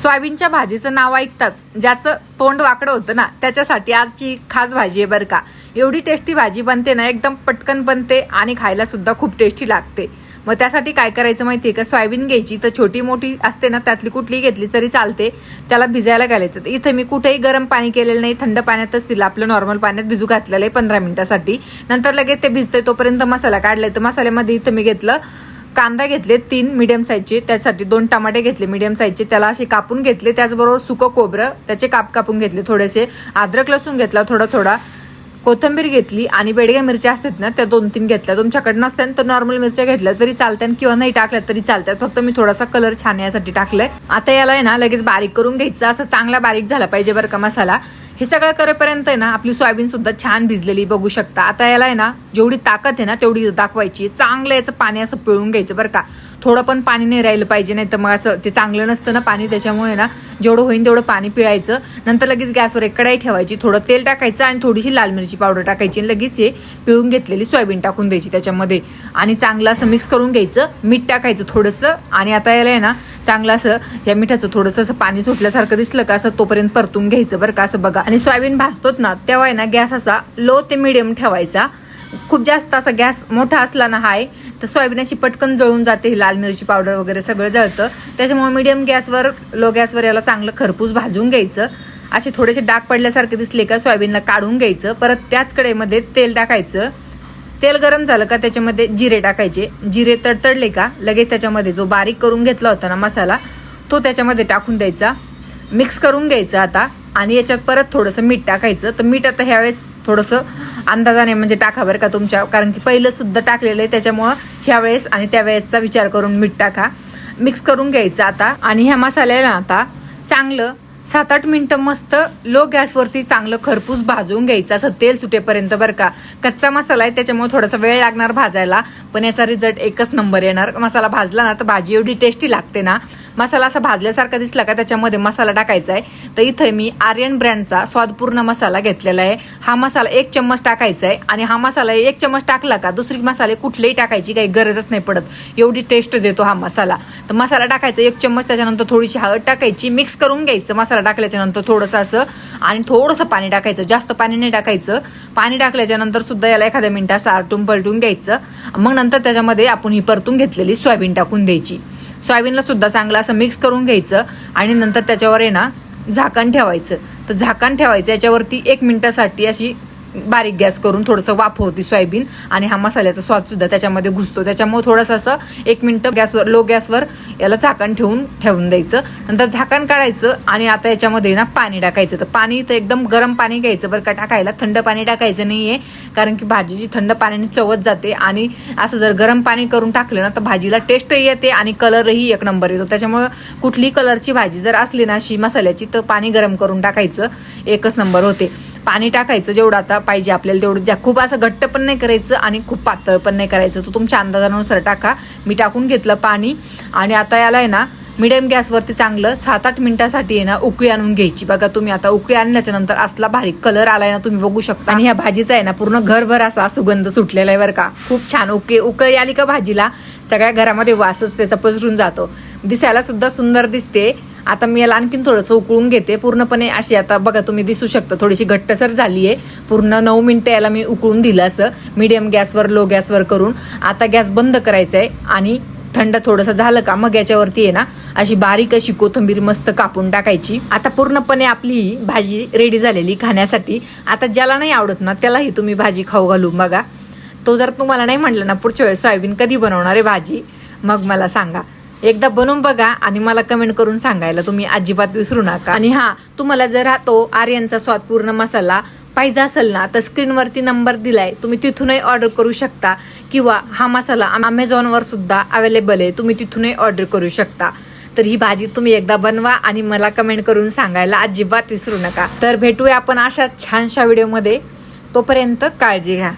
सोयाबीनच्या भाजीचं नाव ऐकताच ज्याचं तोंड वाकडं होतं ना त्याच्यासाठी आजची खास भाजी आहे बरं का. एवढी टेस्टी भाजी बनते ना एकदम पटकन बनते आणि खायला सुद्धा खूप टेस्टी लागते. मग त्यासाठी काय करायचं माहिती आहे का? सोयाबीन घ्यायची तर छोटी मोठी असते ना त्यातली कुठली घेतली तरी चालते त्याला भिजायला घालायचं. तर इथं मी कुठेही गरम पाणी केलेलं नाही थंड पाण्यातच तिला आपलं नॉर्मल पाण्यात भिजू घातलेलं आहे पंधरा मिनिटासाठी. नंतर लगेच ते भिजते तोपर्यंत मसाला काढलाय. तर मसाल्यामध्ये इथं मी घेतलं कांदा घेतले तीन मिडियम साईजचे त्यासाठी दोन टमाटे घेतले मिडियम साईजचे त्याला असे कापून घेतले त्याचबरोबर सुकं कोबरं त्याचे काप कापून घेतले थोडेसे अद्रक लसूण घेतला थोडा थोडा कोथिंबीर घेतली आणि बेडग्या मिरच्या असतात ना त्या दोन तीन घेतल्या. तुमच्याकडे नसत्या तर नॉर्मल मिरच्या घेतल्या तरी चालतात किंवा नाही टाकल्या तरी चालतात फक्त मी थोडासा कलर छान यासाठी टाकलाय. आता याला आहे ना लगेच बारीक करून घ्यायचं. असं चांगला बारीक झाला पाहिजे बरं का मसाला. हे सगळं करेपर्यंत आहे ना आपली सोयाबीन सुद्धा छान भिजलेली बघू शकता. आता याला आहे ना जेवढी ताकद आहे ना तेवढी दाखवायची. चांगलं याचं पाणी असं पिळून घ्यायचं बरं का. थोडं पण पाणी नाही राहिलं पाहिजे नाही तर मग असं ते चांगलं नसतं ना पाणी त्याच्यामुळे ना जेवढं होईल तेवढं पाणी पिळायचं. नंतर लगेच गॅसवर एक कढाई ठेवायची थोडं तेल टाकायचं आणि थोडीशी लाल मिरची पावडर टाकायची आणि लगेच हे पिळून घेतलेली सोयाबीन टाकून द्यायची त्याच्यामध्ये. आणि चांगलं असं मिक्स करून घ्यायचं मीठ टाकायचं थोडंसं आणि आता याला आहे ना चांगलं असं या मिठाचं थोडंसं असं पाणी सुटल्यासारखं दिसलं का असं तोपर्यंत परतून घ्यायचं बरं का असं बघा. आणि सोयाबीन भाजतोत ना तेव्हा आहे ना गॅस असा लो ते मिडियम ठेवायचा. खूप जास्त असा गॅस मोठा असला ना हाय तर सोयाबीन अशी पटकन जळून जाते ही लाल मिरची पावडर वगैरे सगळं जळतं. त्याच्यामुळे मिडियम गॅसवर लो गॅसवर याला चांगलं खरपूस भाजून घ्यायचं. असे थोडेसे डाग पडल्यासारखे दिसले का सोयाबीनला काढून घ्यायचं. परत त्याच कडेमध्ये तेल टाकायचं. तेल गरम झालं का त्याच्यामध्ये जिरे टाकायचे. जिरे तडतडले का लगेच त्याच्यामध्ये जो बारीक करून घेतला होता ना मसाला तो त्याच्यामध्ये टाकून द्यायचा. मिक्स करून घ्यायचं आता. आणि याच्यात परत थोडंसं मीठ टाकायचं. तर मीठ आता ह्यावेळेस थोडंसं अंदाजाने म्हणजे टाका बरं का तुमच्या कारण की पहिलं सुद्धा टाकलेलं आहे त्याच्यामुळं ह्यावेळेस आणि त्यावेळेसचा विचार करून मीठ टाका. मिक्स करून घ्यायचं आता. आणि ह्या मसाल्याला आता चांगलं सात आठ मिनटं मस्त लो गॅसवरती चांगलं खरपूस भाजून घ्यायचं. असं तेल सुटेपर्यंत बरं का. कच्चा मसाला आहे त्याच्यामुळे थोडासा वेळ लागणार भाजायला. पण याचा रिझल्ट एकच नंबर येणार. मसाला भाजला ना तर भाजी एवढी टेस्टी लागते ना. मसाला असा भाजल्यासारखा दिसला का त्याच्यामध्ये मसाला टाकायचा आहे. तर इथं मी आर्यन ब्रँडचा स्वादपूर्ण मसाला घेतलेला आहे. हा मसाला एक चम्मच टाकायचा आहे. आणि हा मसाला एक चम्मच टाकला का दुसरी मसाले कुठलेही टाकायची काही गरजच नाही पडत. एवढी टेस्ट देतो हा मसाला. तर मसाला टाकायचा एक चम्मच त्याच्यानंतर थोडीशी हळद टाकायची मिक्स करून घ्यायचं. मसाला टाकल्याच्या नंतर थोडंसं असं आणि थोडंसं पाणी टाकायचं. जास्त पाणी नाही टाकायचं. पाणी टाकल्याच्या नंतर सुद्धा याला एखाद्या मिनटात आलटून पलटून घ्यायचं. मग नंतर त्याच्यामध्ये आपण ही परतून घेतलेली सोयाबीन टाकून द्यायची. सोयाबीनला सुद्धा चांगलं असं मिक्स करून घ्यायचं आणि नंतर त्याच्यावर आहे ना झाकण ठेवायचं. तर झाकण ठेवायचं. याच्यावरती एक मिनिटासाठी अशी बारीक गॅस करून थोडंसं वाफ होती सोयाबीन आणि हा मसाल्याचा स्वाद सुद्धा त्याच्यामध्ये घुसतो. त्याच्यामुळे थोडंसं असं एक मिनटं गॅसवर लो गॅसवर याला झाकण ठेवून ठेवून द्यायचं. नंतर झाकण काढायचं आणि आता याच्यामध्ये ना पाणी टाकायचं. तर पाणी तर एकदम गरम पाणी घ्यायचं बरं का टाकायला. थंड पाणी टाकायचं नाही आहे कारण की भाजीची थंड पाण्याने चवत जाते आणि असं जर गरम पाणी करून टाकलं ना तर भाजीला टेस्टही येते आणि कलरही एक नंबर येतो. त्याच्यामुळं कुठली कलरची भाजी जर असली ना अशी मसाल्याची तर पाणी गरम करून टाकायचं एकच नंबर होते. पाणी टाकायचं जेवढं आता पाहिजे आपल्याला तेवढं ज्या खूप असं घट्ट पण नाही करायचं आणि खूप पातळ पण नाही करायचं. तो तुमच्या अंदाजानुसार टाका. मी टाकून घेतलं पाणी आणि आता याला आहे ना मिडियम गॅसवरती चांगलं सात आठ मिनिटासाठी आहे ना उकळी आणून घ्यायची. बघा तुम्ही आता उकळी आणल्याच्या नंतर असला भारी कलर आलाय ना तुम्ही बघू शकता. आणि ह्या भाजीचा आहे ना पूर्ण घरभर असा सुगंध सुटलेला आहे बरं का. खूप छान उकळी उकळी आली का भाजीला सगळ्या घरामध्ये वासच त्याचा पसरून जातो. दिसायला सुद्धा सुंदर दिसते. आता मी याला आणखीन थोडंसं उकळून घेते. पूर्णपणे अशी आता बघा तुम्ही दिसू शकता थोडीशी घट्टसर झाली आहे. पूर्ण नऊ मिनटं याला मी उकळून दिलं असं. मिडियम गॅसवर लो गॅसवर करून. आता गॅस बंद करायचा आहे आणि थंड थोडंसं झालं का मग याच्यावरती आहे ना अशी बारीक अशी कोथिंबीर मस्त कापून टाकायची. आता पूर्णपणे आपली भाजी रेडी झालेली खाण्यासाठी. आता ज्याला नाही आवडत ना त्यालाही तुम्ही भाजी खाऊ घालू बघा. तो जर तुम्हाला नाही म्हटलं ना पुढच्या वेळेस सोयाबीन कधी बनवणार आहे भाजी? मग मला सांगा. एकदा बनवून बघा आणि मला कमेंट करून सांगायला तुम्ही अजिबात विसरू नका. आणि हा तुम्हाला जर हा तो आर्यनचा स्वादपूर्ण मसाला पाहिजे असेल ना तर स्क्रीनवरती नंबर दिलाय. तुम्ही तिथूनही ऑर्डर करू शकता. किंवा हा मसाला अमेझॉनवर सुद्धा अवेलेबल आहे. तुम्ही तिथूनही ऑर्डर करू शकता. तर ही भाजी तुम्ही एकदा बनवा आणि मला कमेंट करून सांगायला अजिबात विसरू नका. तर भेटूया आपण अशा छानशा व्हिडिओमध्ये तोपर्यंत काळजी घ्या.